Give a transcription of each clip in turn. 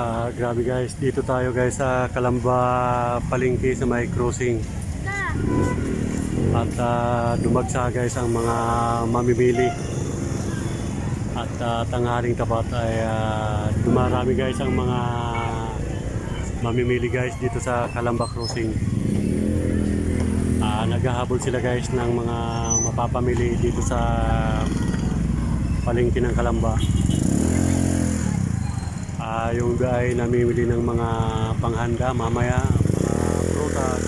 Ah, grabe guys, dito tayo guys sa Kalamba Palengke sa may crossing. At ah, dumagsa guys ang mga mamimili. At ah, tanghaling tapat ay ah, dumarami guys ang mga mamimili guys dito sa Kalamba crossing. Ah, naghahabol sila guys ng mga mapapamili dito sa palengke ng Kalamba. Ah, yung iba namimili ng mga panghanda mamaya, mga prutas.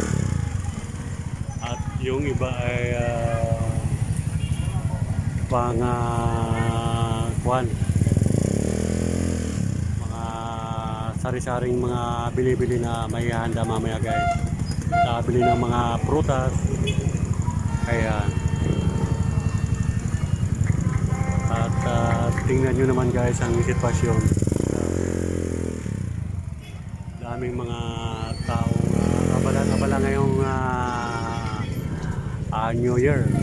At yung iba ay ah, pang ah, kwan. Mga sari-saring mga bili-bili na may handa mamaya guys. Nakabili ng mga prutas. Kaya at ah, tingnan nyo naman guys ang sitwasyon daming mga taong uh, abala-abala ngayong ah, ah, New Year. Eh.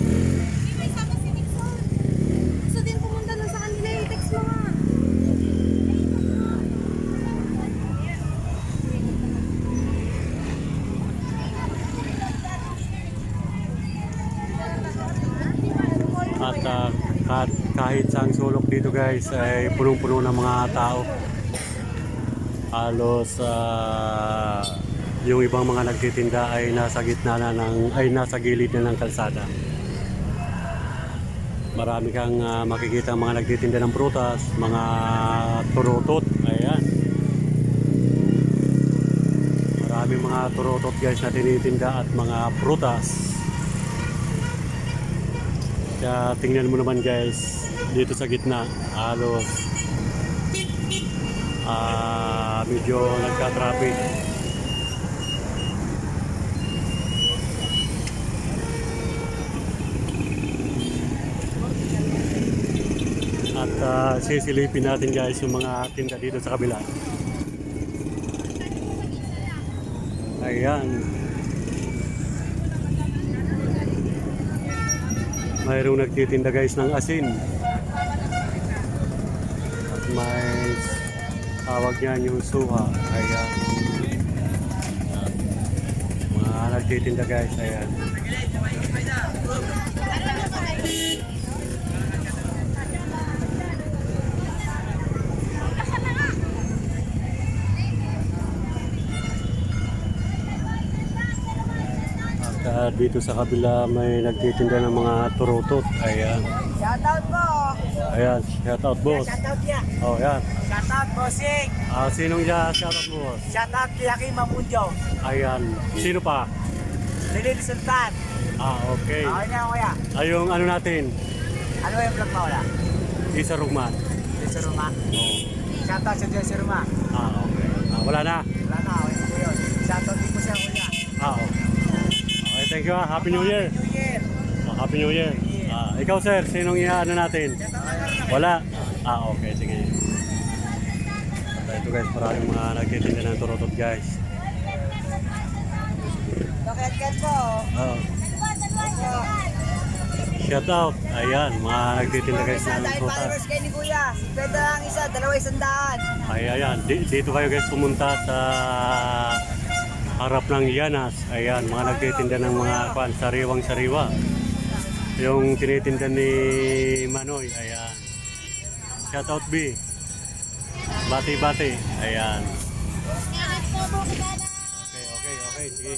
At ah, kahit, kahit saan sulok dito guys ay punong-puno ng mga tao. Halos ah, yung ibang mga nagtitinda ay nasa gitna na ng ay nasa gilid na ng kalsada. Marami kang ah, makikita mga nagtitinda ng prutas, mga turutot, ayan. Marami mga turutot guys na tinitinda at mga prutas. Kaya tingnan mo naman guys, dito sa gitna, halos ah medyo nagka-traffic. At ah, sisilipin natin guys yung mga tinda dito sa kabila. Ayan. Mayroong nagtitinda guys ng asin. At may tawag niyan yung suha. Ayan. Mga nagtitinda guys. Ayan. At ah, dito sa kabila may nagtitinda ng mga turutot. Ayan. Shoutout po! Ayan. Shout out boss. Shoutout niya! Oh, ayan. Shoutout bossing! Ah, sinong niya shout out mo? Shoutout kay Hakim Mamunjo! Ayan. Sino pa? Lilin Sultan! Ah, okay. Okay na kuya! Ay, yung ano natin, Ano yung vlog mo wala? Isa Rugman. Jesse Ruma? Shoutout sa Jesse Ruma! Ah, okay. Ah, wala na. Wala na, okay na po yun. Shoutout din po siya kuya! Ah, okay. Okay, thank you. ah. Happy New Year. New Year! Ah, Happy New Year. Ah, ikaw sir, sinong ano natin? Wala. Ah, okay. Sige. Ito guys, maraming mga nagtitinda ng turotot guys. Bakit po? Ah, shout out. Ayan, mga nagtitinda guys ng dahil turotot. followers kayo ni kuya. Pwede lang isa, dalawa isang daan. Ay, ayan. Di- dito kayo guys pumunta sa harap ng Yanas. Ayan, mga nagtitinda ng mga kwan, sariwang sariwa. Yung tinitinda ni Manoy. Ayan. Shout out B. Bati-bati. Ayan. Okay, okay, okay. Sige.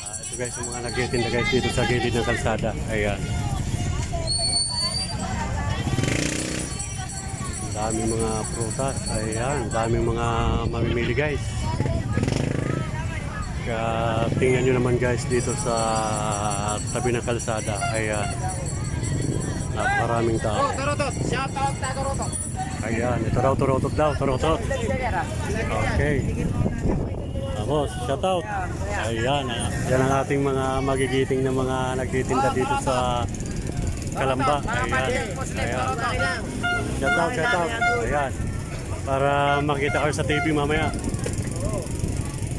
Ah, ito guys, yung mga nagtitinda guys dito sa gilid ng kalsada. Ayan. Daming mga prutas. Ayan, daming mga mamimili guys. Kaya tingnan nyo naman guys dito sa tabi ng kalsada. Ayan. Napakaraming tao. Ayan, ito raw turotot daw, turotot. Okay. Tapos, shout out. Ayan, ah, yan ang ating mga magigiting na mga nagtitinda dito sa Kalamba. Ayan. Ayan. Shout out, shout out. Ayan. Para makita kayo sa TV mamaya.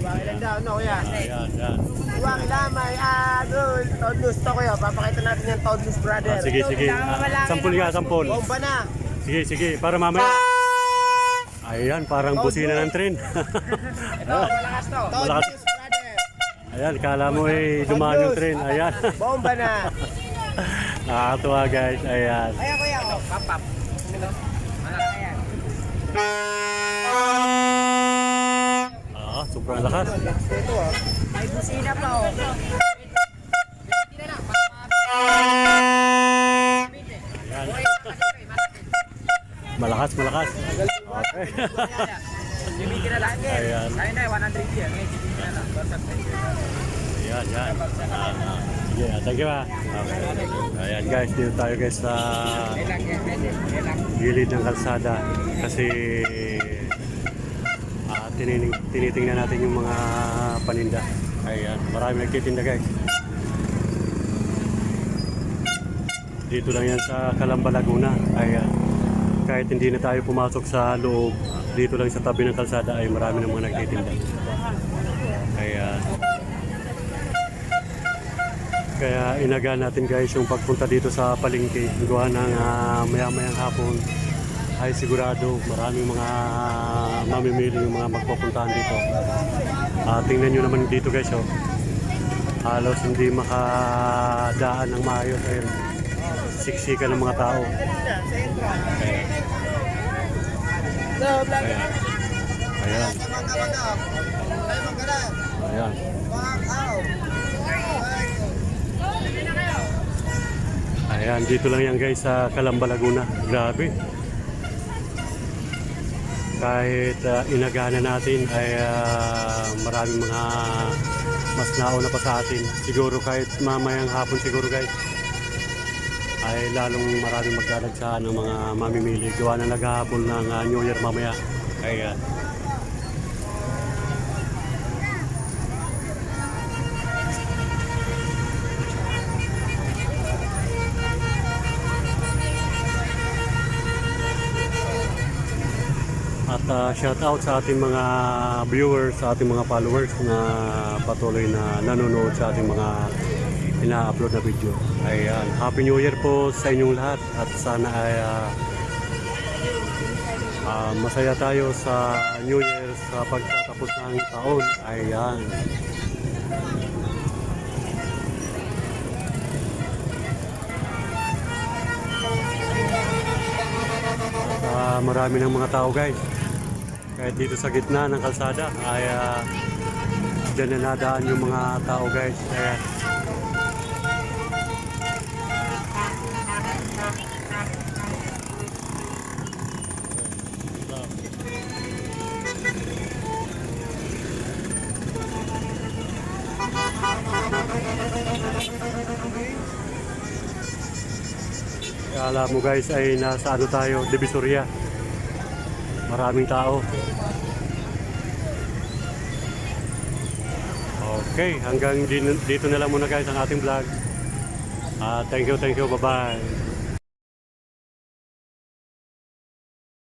Iwang ilan daw, no kuya? Ayan, ayan. Iwang ilan, may adol. Toddlers to kuya. Papakita natin yung Toddlers brother. Ah, sige, sige. Ah, sampul nga. Bomba na. Sige, sige. Para mamaya. Ayan, parang busina ng tren. Ito, malakas to. Toad Malakas. News, brother. Ayan, kala mo eh, dumaan yung tren. Ayan. Bomba na. Nakakatuwa guys. Ayan. Ayan, kuya. Ito, sobrang lakas. Ito, ah. May busina pa, oh. Ayan. malakas, malakas. Okay. Bibigyan na lang yan. Ayan. Kaya na, 100 yan. May bibigyan na lang. Barsag na yun. Ayan, yan. Sige, thank you ah. Okay. Ayan guys, dito tayo guys sa gilid ng kalsada kasi tiniting, tinitingnan natin yung mga paninda. Ayan, marami nagtitinda guys. Dito lang yan sa Calamba, Laguna. Ayan. Kahit hindi na tayo pumasok sa loob, dito lang sa tabi ng kalsada ay marami ng mga nagtitinda. Ayan. Kaya inaga natin guys yung pagpunta dito sa palengke. Gawa ng uh, maya-mayang hapon ay sigurado maraming mga mamimili yung mga magpupuntahan dito. Ah, tingnan nyo naman dito guys oh. Halos hindi makadaan ng maayos ayun. Siksikan ng mga tao. Ayan. Ayan. Ayan. Ayan, dito lang yan guys sa Calamba, Laguna. Grabe. Kahit uh, inagana natin ay uh, maraming mga mas nauna pa sa atin. Siguro kahit mamayang hapon siguro guys ay lalong maraming magdadagsahan ng mga mamimili. Gawa na naghahapon ng uh, New Year mamaya. Kaya At uh, shout out sa ating mga viewers, sa ating mga followers na patuloy na nanonood sa ating mga ina-upload na video. Ayan, Happy New Year po sa inyong lahat at sana ay ah, ah, masaya tayo sa New Year sa pagtatapos ng taon. Ayan. Marami ng mga tao guys. Kahit dito sa gitna ng kalsada ay uh, dyan na nadaan yung mga tao guys. Ayan. Kala mo guys ay nasa ano tayo, Divisoria. Maraming tao. Okay, hanggang dito na lang muna guys ang ating vlog. Ah, thank you, thank you, bye-bye.